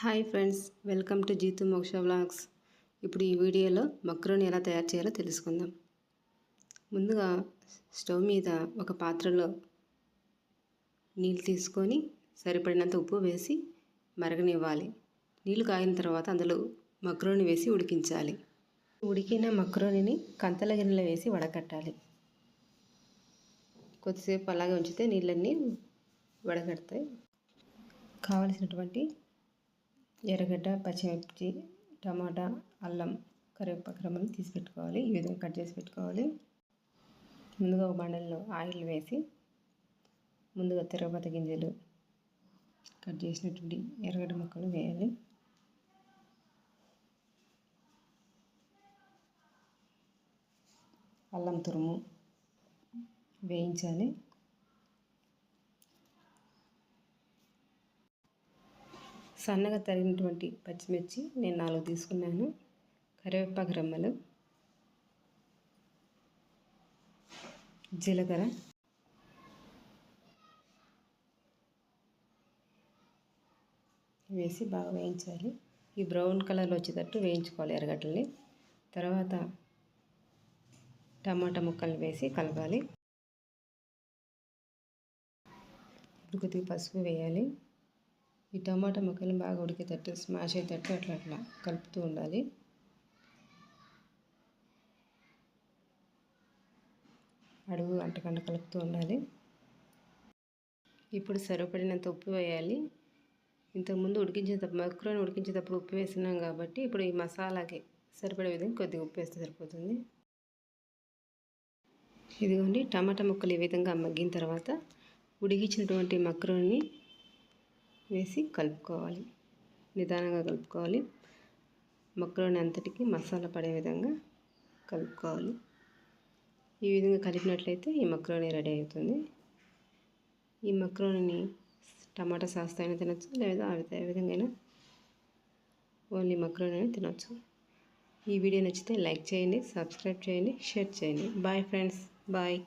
Hi friends welcome to Jeetu Moksha vlogs. ఇప్పుడు ఈ వీడియోలో మక్రోని ఎలా తయారు చేయాలో తెలుసుకుందాం. ముందుగా స్టవ్ మీద ఒక పాత్రలో నీళ్ళు తీసుకొని సరిపడినంత ఉప్పు వేసి మరగనివ్వాలి. నీళ్ళు కాగిన తర్వాత అందులో మక్రోని వేసి ఉడికించాలి. ఉడికిన మక్రోనిని కంతల గిన్నెలో వేసి వడకట్టాలి. కొద్దిసేపు అలాగే ఉంచితే నీళ్ళన్నీ వడగడతాయి కావలసినటువంటి ఎర్రగడ్డ పచ్చిమిర్చి టమాటా అల్లం కరివేపాకు రమ్మని తీసి పెట్టుకోవాలి ఈ విధంగా కట్ చేసి పెట్టుకోవాలి. ముందుగా ఒక బండల్లో ఆయిల్ వేసి ముందుగా తిరగబత గింజలు కట్ చేసినటువంటి ఎర్రగడ్డ ముక్కలు వేయాలి. అల్లం తురుము వేయించాలి. సన్నగా తరిగినటువంటి పచ్చిమిర్చి నేను నాలుగు తీసుకున్నాను. కరివేపాకు రెమ్మలు జీలకర్ర వేసి బాగా వేయించాలి. ఈ బ్రౌన్ కలర్లో వచ్చేటట్టు వేయించుకోవాలి ఎర్రగడ్డల్ని. తర్వాత టమాటా ముక్కలు వేసి కలపాలి. కొద్దిగా పసుపు వేయాలి. ఈ టమాటా ముక్కలు బాగా ఉడికేటట్టు స్మాష్ అయ్యేటట్టు అట్లా అట్లా కలుపుతూ ఉండాలి. అడుగు అంటకుండా కలుపుతూ ఉండాలి. ఇప్పుడు సరిపడినంత ఉప్పు వేయాలి. ఇంతకుముందు ఉడికించేటప్పుడు మక్రోని ఉడికించేటప్పుడు ఉప్పు వేసినాం కాబట్టి ఇప్పుడు ఈ మసాలాకి సరిపడే విధంగా కొద్దిగా ఉప్పు వేస్తే సరిపోతుంది. ఇదిగోండి టమాటా ముక్కలు ఈ విధంగా మగ్గిన తర్వాత ఉడికించినటువంటి మక్రోని వేసి కలుపుకోవాలి. నిదానంగా కలుపుకోవాలి. మొక్కలోని అంతటికి మసాలా పడే విధంగా కలుపుకోవాలి. ఈ విధంగా కలిపినట్లయితే ఈ మక్రోని రెడీ అవుతుంది. ఈ మక్రోని టమాటా సాస్తో అయినా తినచ్చు లేదా ఏ విధంగా ఓన్లీ మక్రోని అయినా తినచ్చు. ఈ వీడియో నచ్చితే లైక్ చేయండి సబ్స్క్రైబ్ చేయండి షేర్ చేయండి. Bye friends bye.